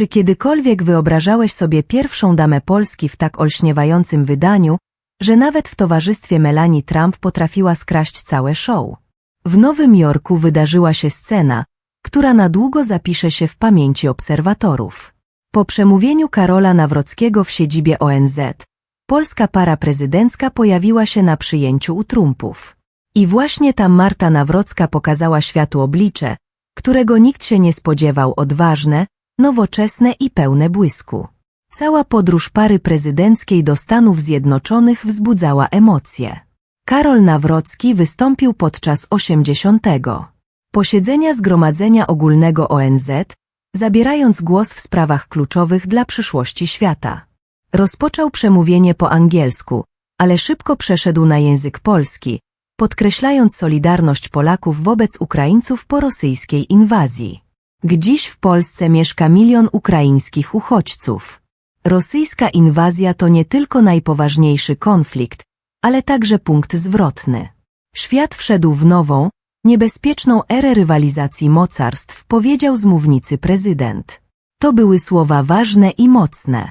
Czy kiedykolwiek wyobrażałeś sobie pierwszą damę Polski w tak olśniewającym wydaniu, że nawet w towarzystwie Melanie Trump potrafiła skraść całe show? W Nowym Jorku wydarzyła się scena, która na długo zapisze się w pamięci obserwatorów. Po przemówieniu Karola Nawrockiego w siedzibie ONZ, polska para prezydencka pojawiła się na przyjęciu u Trumpów. I właśnie tam Marta Nawrocka pokazała światu oblicze, którego nikt się nie spodziewał odważne, nowoczesne i pełne błysku. Cała podróż pary prezydenckiej do Stanów Zjednoczonych wzbudzała emocje. Karol Nawrocki wystąpił podczas 80. posiedzenia Zgromadzenia Ogólnego ONZ, zabierając głos w sprawach kluczowych dla przyszłości świata. Rozpoczął przemówienie po angielsku, ale szybko przeszedł na język polski, podkreślając solidarność Polaków wobec Ukraińców po rosyjskiej inwazji. Dziś w Polsce mieszka milion ukraińskich uchodźców. Rosyjska inwazja to nie tylko najpoważniejszy konflikt, ale także punkt zwrotny. Świat wszedł w nową, niebezpieczną erę rywalizacji mocarstw, powiedział z mównicy prezydent. To były słowa ważne i mocne.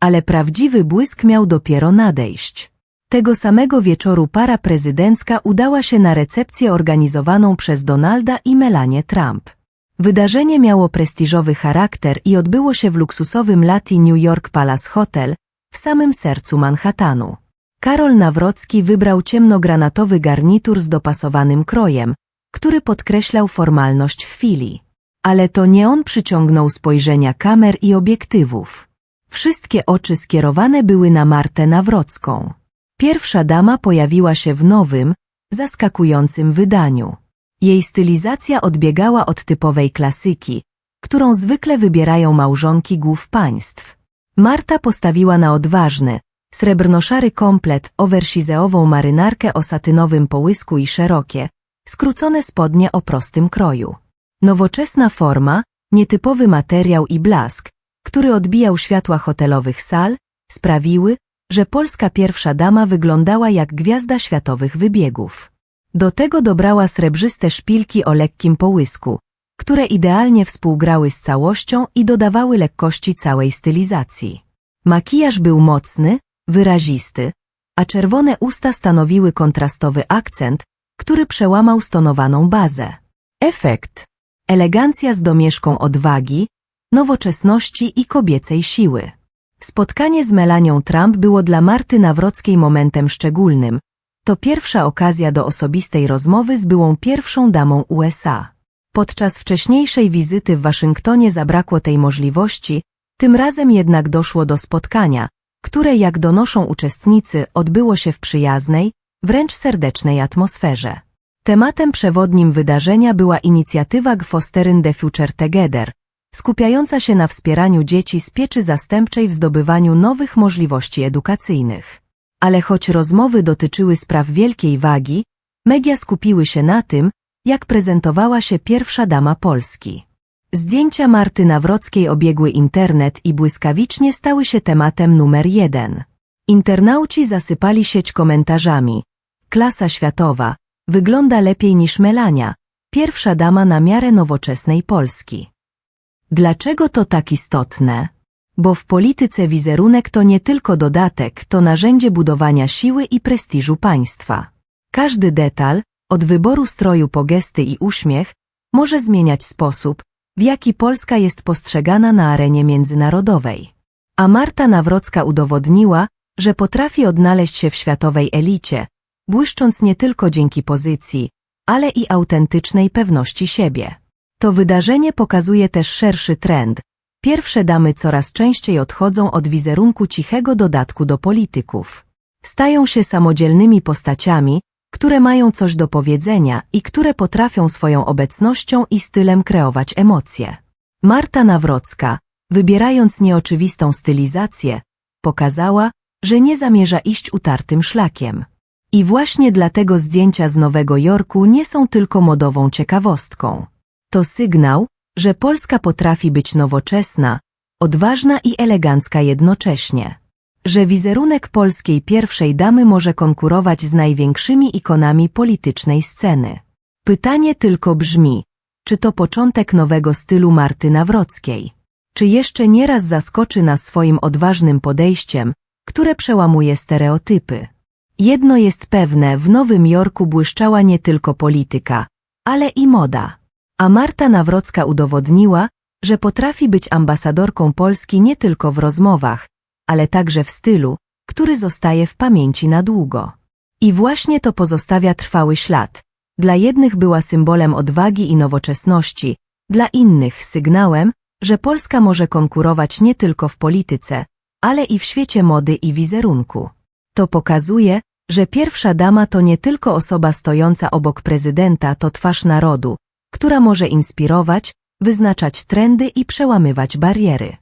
Ale prawdziwy błysk miał dopiero nadejść. Tego samego wieczoru para prezydencka udała się na recepcję organizowaną przez Donalda i Melanie Trump. Wydarzenie miało prestiżowy charakter i odbyło się w luksusowym Lati New York Palace Hotel, w samym sercu Manhattanu. Karol Nawrocki wybrał ciemnogranatowy garnitur z dopasowanym krojem, który podkreślał formalność chwili. Ale to nie on przyciągnął spojrzenia kamer i obiektywów. Wszystkie oczy skierowane były na Martę Nawrocką. Pierwsza dama pojawiła się w nowym, zaskakującym wydaniu. Jej stylizacja odbiegała od typowej klasyki, którą zwykle wybierają małżonki głów państw. Marta postawiła na odważny, srebrnoszary komplet, oversizeową marynarkę o satynowym połysku i szerokie, skrócone spodnie o prostym kroju. Nowoczesna forma, nietypowy materiał i blask, który odbijał światła hotelowych sal, sprawiły, że polska pierwsza dama wyglądała jak gwiazda światowych wybiegów. Do tego dobrała srebrzyste szpilki o lekkim połysku, które idealnie współgrały z całością i dodawały lekkości całej stylizacji. Makijaż był mocny, wyrazisty, a czerwone usta stanowiły kontrastowy akcent, który przełamał stonowaną bazę. Efekt. Elegancja z domieszką odwagi, nowoczesności i kobiecej siły. Spotkanie z Melanią Trump było dla Marty Nawrockiej momentem szczególnym. To pierwsza okazja do osobistej rozmowy z byłą pierwszą damą USA. Podczas wcześniejszej wizyty w Waszyngtonie zabrakło tej możliwości, tym razem jednak doszło do spotkania, które jak donoszą uczestnicy odbyło się w przyjaznej, wręcz serdecznej atmosferze. Tematem przewodnim wydarzenia była inicjatywa Gfosteryn the Future Together, skupiająca się na wspieraniu dzieci z pieczy zastępczej w zdobywaniu nowych możliwości edukacyjnych. Ale choć rozmowy dotyczyły spraw wielkiej wagi, media skupiły się na tym, jak prezentowała się pierwsza dama Polski. Zdjęcia Marty Nawrockiej obiegły internet i błyskawicznie stały się tematem numer jeden. Internauci zasypali sieć komentarzami. Klasa światowa, wygląda lepiej niż Melania, pierwsza dama na miarę nowoczesnej Polski. Dlaczego to tak istotne? Bo w polityce wizerunek to nie tylko dodatek, to narzędzie budowania siły i prestiżu państwa. Każdy detal, od wyboru stroju po gesty i uśmiech, może zmieniać sposób, w jaki Polska jest postrzegana na arenie międzynarodowej. A Marta Nawrocka udowodniła, że potrafi odnaleźć się w światowej elicie, błyszcząc nie tylko dzięki pozycji, ale i autentycznej pewności siebie. To wydarzenie pokazuje też szerszy trend. Pierwsze damy coraz częściej odchodzą od wizerunku cichego dodatku do polityków. Stają się samodzielnymi postaciami, które mają coś do powiedzenia i które potrafią swoją obecnością i stylem kreować emocje. Marta Nawrocka, wybierając nieoczywistą stylizację, pokazała, że nie zamierza iść utartym szlakiem. I właśnie dlatego zdjęcia z Nowego Jorku nie są tylko modową ciekawostką. To sygnał, że Polska potrafi być nowoczesna, odważna i elegancka jednocześnie. Że wizerunek polskiej pierwszej damy może konkurować z największymi ikonami politycznej sceny. Pytanie tylko brzmi, czy to początek nowego stylu Marty Nawrockiej? Czy jeszcze nieraz zaskoczy nas swoim odważnym podejściem, które przełamuje stereotypy? Jedno jest pewne, w Nowym Jorku błyszczała nie tylko polityka, ale i moda. A Marta Nawrocka udowodniła, że potrafi być ambasadorką Polski nie tylko w rozmowach, ale także w stylu, który zostaje w pamięci na długo. I właśnie to pozostawia trwały ślad. Dla jednych była symbolem odwagi i nowoczesności, dla innych sygnałem, że Polska może konkurować nie tylko w polityce, ale i w świecie mody i wizerunku. To pokazuje, że pierwsza dama to nie tylko osoba stojąca obok prezydenta, to twarz narodu, która może inspirować, wyznaczać trendy i przełamywać bariery.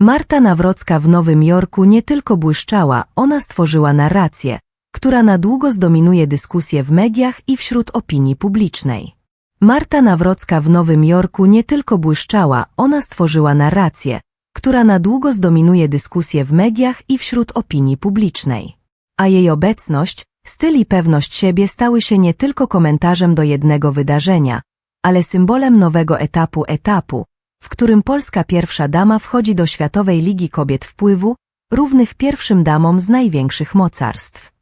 Marta Nawrocka w Nowym Jorku nie tylko błyszczała, ona stworzyła narrację, która na długo zdominuje dyskusję w mediach i wśród opinii publicznej. Marta Nawrocka w Nowym Jorku nie tylko błyszczała, ona stworzyła narrację, która na długo zdominuje dyskusję w mediach i wśród opinii publicznej. A jej obecność, styl i pewność siebie stały się nie tylko komentarzem do jednego wydarzenia, ale symbolem nowego etapu etapu, w którym polska pierwsza dama wchodzi do Światowej Ligi Kobiet Wpływu, równych pierwszym damom z największych mocarstw.